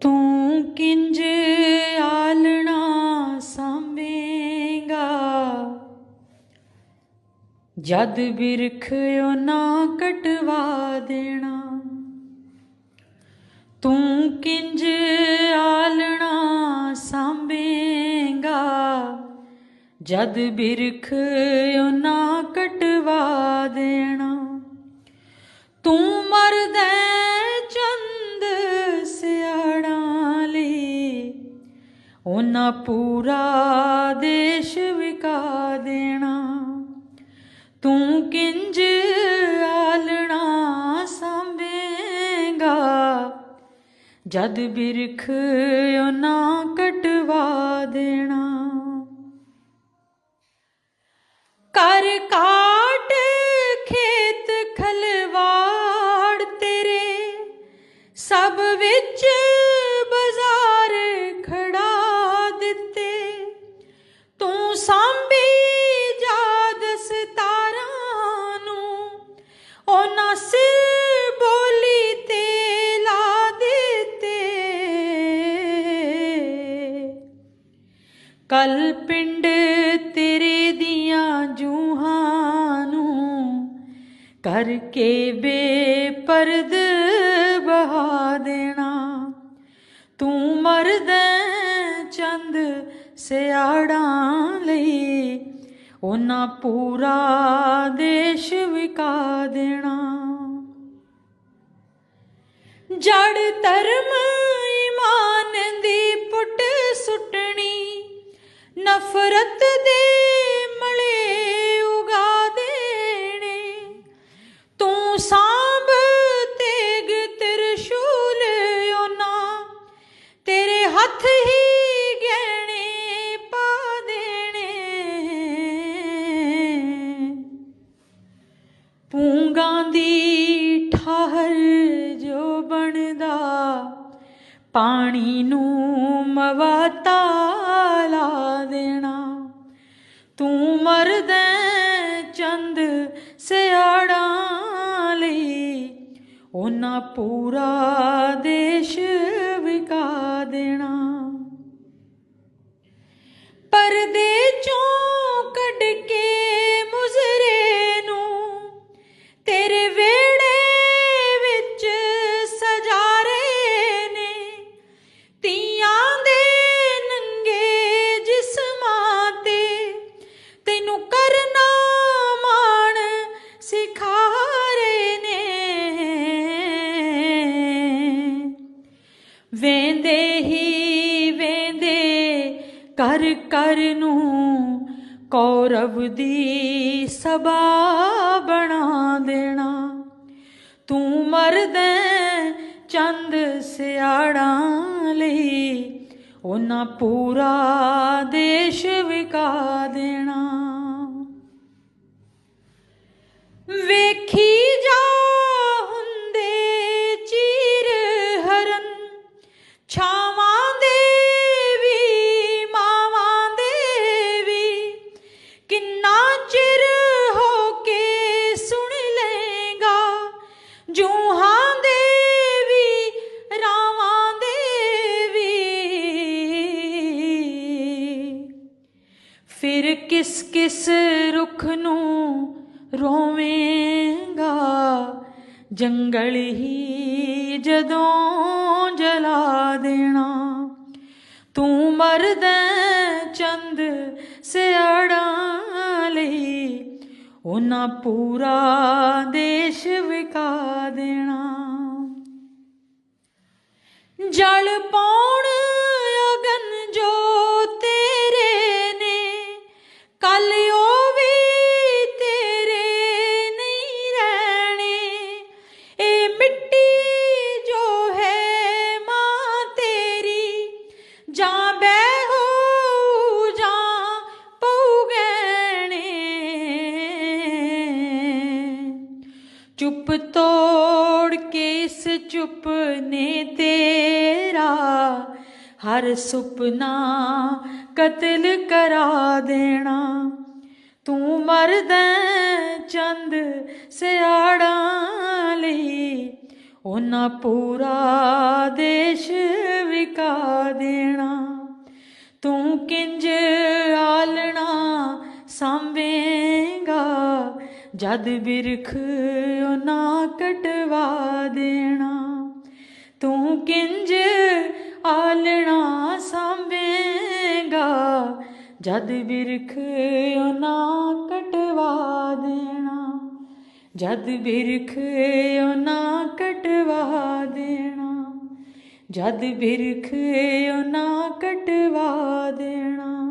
ਤੂੰ ਕਿੰਜ ਆਲਣਾ ਸਾਂਵੇਂਗਾ ਜਦ ਬਿਰਖ ਨਾ ਕਟਵਾ ਦੇਣਾ। ਤੂੰ ਕਿੰਜ ਆਲਣਾ ਸਾਂਭੇਂਗਾ? ਜਦ ਬਿਰਖ ਨਾ ਕਟਵਾ ਦੇਣਾ। ਤੂੰ ਮਰਦਾ ਉਹਨਾਂ ਪੂਰਾ ਦੇਸ਼ ਵਿਕਾ ਦੇਣਾ। ਤੂੰ ਕਿੰਜ ਆਲਣਾ ਸੰਭੇਗਾ? ਜਦ ਬਿਰਖ ਉਹਨਾਂ ਕਟਵਾ ਦੇਣਾ। ਉਹਨਾਂ ਸਿਰ ਬੋਲੀ ਤੇ ਲਾ ਦਿੱਤੇ। ਕਲ ਪਿੰਡ ਤੇਰੇ ਦੀਆਂ ਜੂਹਾਂ ਨੂੰ ਕਰਕੇ ਬੇਪਰਦ ਬਹਾ ਦੇਣਾ। ਤੂੰ ਮਰਦਾ ਚੰਦ ਸਿਆੜਾਂ ਲਈ ਉਹਨਾਂ ਪੂਰਾ ਦੇਸ਼ ਵਿਕਾ ਦੇਣਾ। ਜੜ ਧਰਮ ਈਮਾਨ ਦੀ ਪੁੱਟ ਸੁੱਟਣੀ ਨਫ਼ਰਤ ਦੇ ਜੋ ਪਾਣੀ ਨੂੰ ਮਵਾਤਾ ਲਾ ਦੇਣਾ। ਤੂੰ ਮਰਦਾ ਚੰਦ ਸਿਆੜਾਂ ਲਈ ਉਹਨਾਂ ਪੂਰਾ ਦੇਸ਼ ਕਰ ਕਰ ਨੂੰ ਕੌਰਵ ਦੀ ਸਭਾ ਬਣਾ ਦੇਣਾ। ਤੂੰ ਮਰਦਾ ਚੰਦ ਸਿਆੜਾਂ ਲਈ, ਉਹਨਾਂ ਪੂਰਾ ਦੇਸ਼ ਵਿਕਾ ਦੇਣਾ। ਵੇਖੀ ਫਿਰ ਕਿਸ ਕਿਸ ਰੁੱਖ ਨੂੰ ਰੋਵੇਂਗਾ? ਜੰਗਲ ਹੀ ਜਦੋਂ ਜਲਾ ਦੇਣਾ, ਤੂੰ ਮਰਦੈ ਚੰਦ ਸਿਆੜਾਂ ਲਈ ਉਹਨਾਂ ਪੂਰਾ ਦੇਸ਼ ਵਿਕਾ ਦੇਣਾ। ਜਲ ਪਾਉਣ ਜਾਂ ਬਹਿ ਜਾਂ ਪਊ ਗਹਿਣੇ। ਚੁੱਪ ਤੋੜ ਕੇ ਇਸ ਚੁੱਪ ਨੇ ਤੇਰਾ ਹਰ ਸੁਪਨਾ ਕਤਲ ਕਰਾ ਦੇਣਾ। ਤੂੰ ਮਰਦਾ ਚੰਦ ਸਿਆੜਾਂ ਉਹਨਾਂ ਪੂਰਾ ਦੇਸ਼ ਵਿਕਾ ਦੇਣਾ। ਤੂੰ ਕਿੰਜ ਆਲਣਾ ਸਾਂਵੇਂਗਾ, ਜਦ ਬਿਰਖ ਉਹਨਾਂ ਕਟਵਾ ਦੇਣਾ। ਤੂੰ ਕਿੰਜ ਆਲਣਾ ਸਾਂਵੇਂਗਾ, ਜਦ ਬਿਰਖ ਉਹਨਾਂ ਕਟਵਾ ਦੇਣਾ। ਜਦ ਬਿਰਖ ਉਹਨਾਂ ਕਟਵਾ ਦੇਣਾ। ਜਦ ਬਿਰਖ ਉਹਨਾਂ ਕਟਵਾ ਦੇਣਾ।